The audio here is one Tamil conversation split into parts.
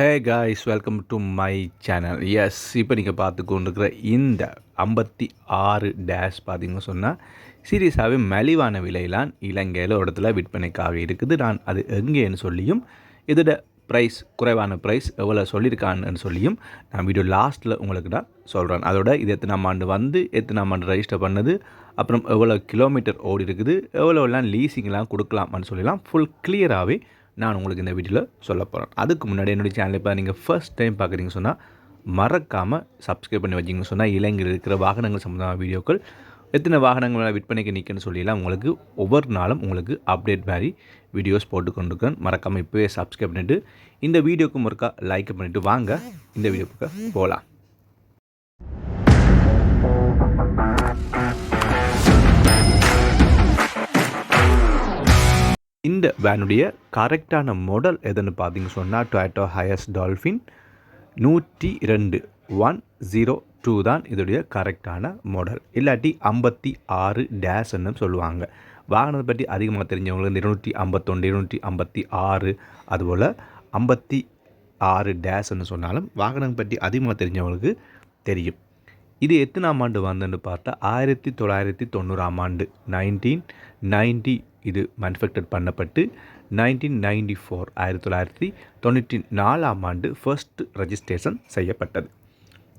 Hey guys welcome to my channel S இப்போ நீங்கள் பார்த்து கொண்டிருக்கிற இந்த ஐம்பத்தி ஆறு டேஷ் பார்த்தீங்கன்னு சொன்னால் சீரியஸாகவே மலிவான விலையிலான் இலங்கையில் ஒரு இடத்துல விற்பனைக்காக இருக்குது. நான் அது எங்கேன்னு சொல்லியும் இதோட ப்ரைஸ் குறைவான ப்ரைஸ் எவ்வளோ சொல்லியிருக்கான்னு சொல்லியும் நான் வீடியோ லாஸ்ட்டில் உங்களுக்கு நான் சொல்கிறேன் அதோட இது எத்தனாம் ஆண்டு வந்து எத்தனாம் ஆண்டு ரெஜிஸ்டர் பண்ணது அப்புறம் எவ்வளோ கிலோமீட்டர் ஓடி இருக்குது எவ்வளோலாம் லீஸிங்லாம் கொடுக்கலாம்னு சொல்லலாம் ஃபுல் கிளியராகவே நான் உங்களுக்கு இந்த வீடியோவில் சொல்ல போகிறேன் அதுக்கு முன்னாடி என்னுடைய சேனல் இப்போ நீங்கள் ஃபர்ஸ்ட் டைம் பார்க்குறீங்க சொன்னால் மறக்காமல் சப்ஸ்கிரைப் பண்ணி வச்சிங்கன்னு சொன்னால் இலங்கையில் இருக்கிற வாகனங்கள் சம்மந்தமான வீடியோக்கள் எத்தனை வாகனங்கள் விற்பனைக்கு நிற்கன்னு சொல்லிலாம் உங்களுக்கு ஒவ்வொரு நாளும் உங்களுக்கு அப்டேட் மாதிரி வீடியோஸ் போட்டு கொண்டிருக்கேன். மறக்காமல் இப்போவே சப்ஸ்கிரைப் பண்ணிவிட்டு இந்த வீடியோக்கு முறுக்கா லைக் பண்ணிவிட்டு வாங்க. இந்த வீடியோக்கு போகலாம் இந்த வேனுடைய கரெக்டான மாடல் எதுன்னு பார்த்தீங்க சொன்னால் டொயட்டோ ஹையஸ் டால்ஃபின் நூற்றி ரெண்டு ஒன் ஜீரோ டூ தான் இதோடைய கரெக்டான மாடல் இல்லாட்டி ஐம்பத்தி ஆறு டேஷ்ன்னு சொல்லுவாங்க. வாகனத்தை பற்றி அதிகமாக தெரிஞ்சவங்களுக்கு இருநூற்றி ஐம்பத்தொன்று இருநூற்றி ஐம்பத்தி ஆறு அதுபோல் ஐம்பத்தி ஆறு டேஷ்ன்னு சொன்னாலும் வாகனம் பற்றி அதிகமாக தெரிஞ்சவங்களுக்கு தெரியும். இது எத்தனாம் ஆண்டு வந்ததுன்னு பார்த்தா ஆயிரத்தி தொள்ளாயிரத்தி தொண்ணூறாம் ஆண்டு நைன்டீன் நைன்டி இது மேனுஃபேக்சர் பண்ணப்பட்டு நைன்டீன் நைன்டி ஃபோர் ஆயிரத்தி தொள்ளாயிரத்தி தொண்ணூற்றி நாலாம் ஆண்டு ஃபர்ஸ்ட் ரெஜிஸ்ட்ரேஷன் செய்யப்பட்டது.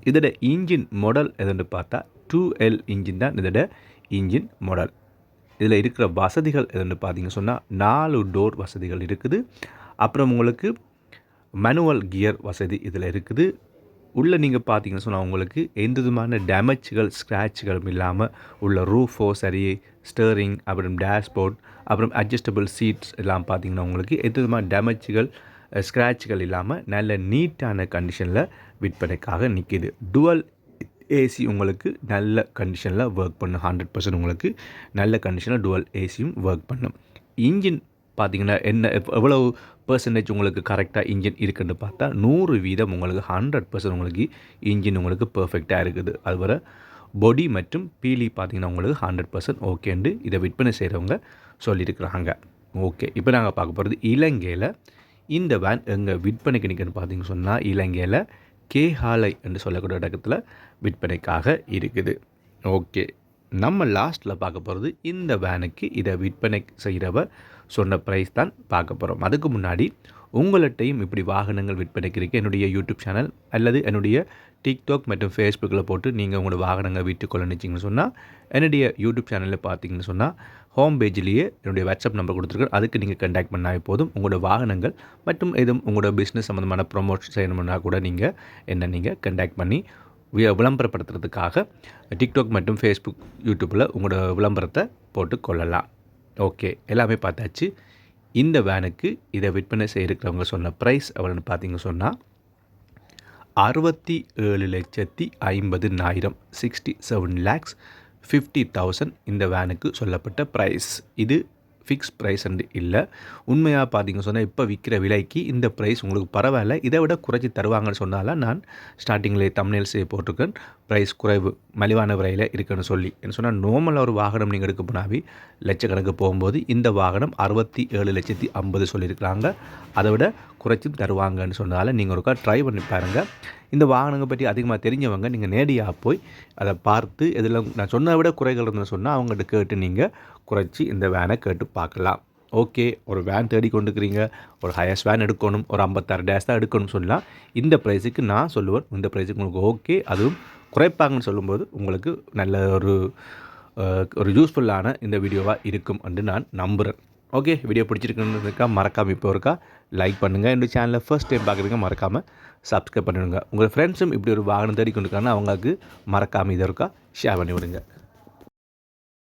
இதோட இன்ஜின் மாடல் எதுன்னு பார்த்தா டூ எல் இன்ஜின் தான் இதோட இன்ஜின் மாடல் இதில் இருக்கிற வசதிகள் எதுன்னு பார்த்தீங்க சொன்னால் நாலு டோர் வசதிகள் இருக்குது. அப்புறம் உங்களுக்கு மேனுவல் கியர் வசதி இதில் இருக்குது. உள்ளே நீங்கள் பார்த்தீங்கன்னு சொன்னால் உங்களுக்கு எந்த விதமான டேமேஜ்கள் ஸ்க்ராட்ச்களும் இல்லாமல் உள்ள ரூஃபோ சரி ஸ்டேரிங் அப்புறம் டேஷ்போர்ட் அப்புறம் அட்ஜஸ்டபிள் சீட்ஸ் எல்லாம் பார்த்தீங்கன்னா உங்களுக்கு எந்த விதமான டேமேஜ்கள் ஸ்க்ராட்ச்கள் இல்லாமல் நல்ல நீட்டான கண்டிஷனில் விற்பனைக்காக நிற்கிது டுவல் ஏசி உங்களுக்கு நல்ல கண்டிஷனில் ஒர்க் பண்ணும். ஹண்ட்ரட் பர்சன்ட் உங்களுக்கு நல்ல கண்டிஷனில் டுவல் ஏசியும் ஒர்க் பண்ணும். இன்ஜின் பார்த்தீங்கன்னா என்ன எவ்வளோ பர்சன்டேஜ் உங்களுக்கு கரெக்டாக இன்ஜின் இருக்குன்னு பார்த்தா நூறு வீதம் உங்களுக்கு ஹண்ட்ரட் பர்சன்ட் உங்களுக்கு இன்ஜின் உங்களுக்கு பர்ஃபெக்டாக இருக்குது. அதுவரை பொடி மற்றும் பீலி பார்த்தீங்கன்னா உங்களுக்கு ஹண்ட்ரட் பர்சன்ட் ஓகேண்டு இதை விற்பனை செய்கிறவங்க சொல்லியிருக்கிறாங்க. ஓகே இப்போ நாங்கள் பார்க்க போகிறது இலங்கையில் இந்த வேன் எங்கள் விற்பனைக்கு நிற்கன்னு பார்த்தீங்கன்னு சொன்னால் இலங்கையில் கேஹாலை என்று சொல்லக்கூடிய இடத்துல விற்பனைக்காக இருக்குது. ஓகே நம்ம லாஸ்ட்டில் பார்க்க போகிறது இந்த வேனுக்கு இதை விற்பனை செய்கிறவர் சொன்ன ப்ரைஸ் தான் பார்க்க போகிறோம் அதுக்கு முன்னாடி உங்கள்கிட்டையும் இப்படி வாகனங்கள் விற்பனைக்கு இருக்குது என்னுடைய யூடியூப் சேனல் அல்லது என்னுடைய டிக்டாக் மற்றும் ஃபேஸ்புக்கில் போட்டு நீங்கள் உங்களோட வாகனங்கள் வீட்டுக்குள்ள நினச்சிங்கன்னு சொன்னால் என்னுடைய யூடியூப் சேனலில் பார்த்தீங்கன்னு சொன்னால் ஹோம் பேஜ்லேயே என்னுடைய வாட்ஸ்அப் நம்பர் கொடுத்துருக்கேன். அதுக்கு நீங்கள் கண்டாக்ட் பண்ணால் போதும். உங்களோட வாகனங்கள் மற்றும் எதுவும் உங்களோட பிஸ்னஸ் சம்மந்தமான ப்ரொமோட் செய்யணும்னா கூட நீங்கள் என்ன நீங்கள் கண்டாக்ட் பண்ணி விளம்பரப்படுத்துறதுக்காக டிக்டாக் மற்றும் ஃபேஸ்புக் யூடியூப்பில் உங்களோட விளம்பரத்தை போட்டு கொள்ளலாம். ஓகே எல்லாமே பார்த்தாச்சு. இந்த வேனுக்கு இதை விற்பனை செய்யிருக்கிறவங்க சொன்ன ப்ரைஸ் எவ்வளோன்னு பார்த்தீங்க சொன்னால் அறுபத்தி ஏழு லட்சத்தி ஐம்பதுனாயிரம் sixty seven lakhs fifty thousand இந்த வேனுக்கு சொல்லப்பட்ட ப்ரைஸ் இது ஃபிக்ஸ் ப்ரைஸ் அண்டு இல்லை. உண்மையாக பார்த்தீங்க சொன்னால் இப்போ விற்கிற விலைக்கு இந்த ப்ரைஸ் உங்களுக்கு பரவாயில்ல. இதை விட குறைச்சி தருவாங்கன்னு சொன்னால நான் ஸ்டார்டிங்கில் தமிழில் போட்டிருக்கேன். ப்ரைஸ் குறைவு மலிவான விலையில் இருக்குன்னு சொல்லி. என்ன சொன்னால் நார்மலாக ஒரு வாகனம் நீங்கள் எடுக்க போனாவே லட்சக்கணக்கு போகும்போது இந்த வாகனம் அறுபத்தி ஏழு லட்சத்தி ஐம்பது சொல்லியிருக்கிறாங்க. அதை விட குறைச்சி தருவாங்கன்னு சொன்னதால் நீங்கள் ஒருக்கா ட்ரை பண்ணி பாருங்கள் இந்த வாகனங்கள் பற்றி அதிகமாக தெரிஞ்சவங்க நீங்கள் நேரடியாக போய் அதை பார்த்து இதில் நான் சொன்னதை விட குறைகள் இருந்தால் சொன்னால் அவங்கள்ட்ட கேட்டு நீங்கள் குறைச்சி இந்த வேனை கேட்டு பார்க்கலாம். ஓகே ஒரு வேன் தேடி கொண்டுக்கிறீங்க ஒரு ஹையஸ்ட் வேன் எடுக்கணும் ஒரு ஐம்பத்தாறு டேஸ் தான் எடுக்கணும்னு சொல்லலாம் இந்த ப்ரைஸுக்கு நான் சொல்லுவேன். இந்த ப்ரைஸுக்கு உங்களுக்கு ஓகே அதுவும் குறைப்பாங்கன்னு சொல்லும்போது உங்களுக்கு நல்ல ஒரு ஒரு யூஸ்ஃபுல்லான இந்த வீடியோவாக இருக்கும் என்று நான் நம்புகிறேன் ஓகே வீடியோ பிடிச்சிருக்குன்னு மறக்காமல் இப்போ இருக்கா லைக் பண்ணுங்கள் என்னோட சேனலில் ஃபஸ்ட் டைம் பார்க்குறீங்க மறக்காமல் சப்ஸ்கிரைப் பண்ணிவிடுங்க உங்கள் ஃப்ரெண்ட்ஸும் இப்படி ஒரு வாகனம் தேடி கொண்டு அவங்களுக்கு மறக்காமல் இதை இருக்கா ஷேர் பண்ணி விடுங்க.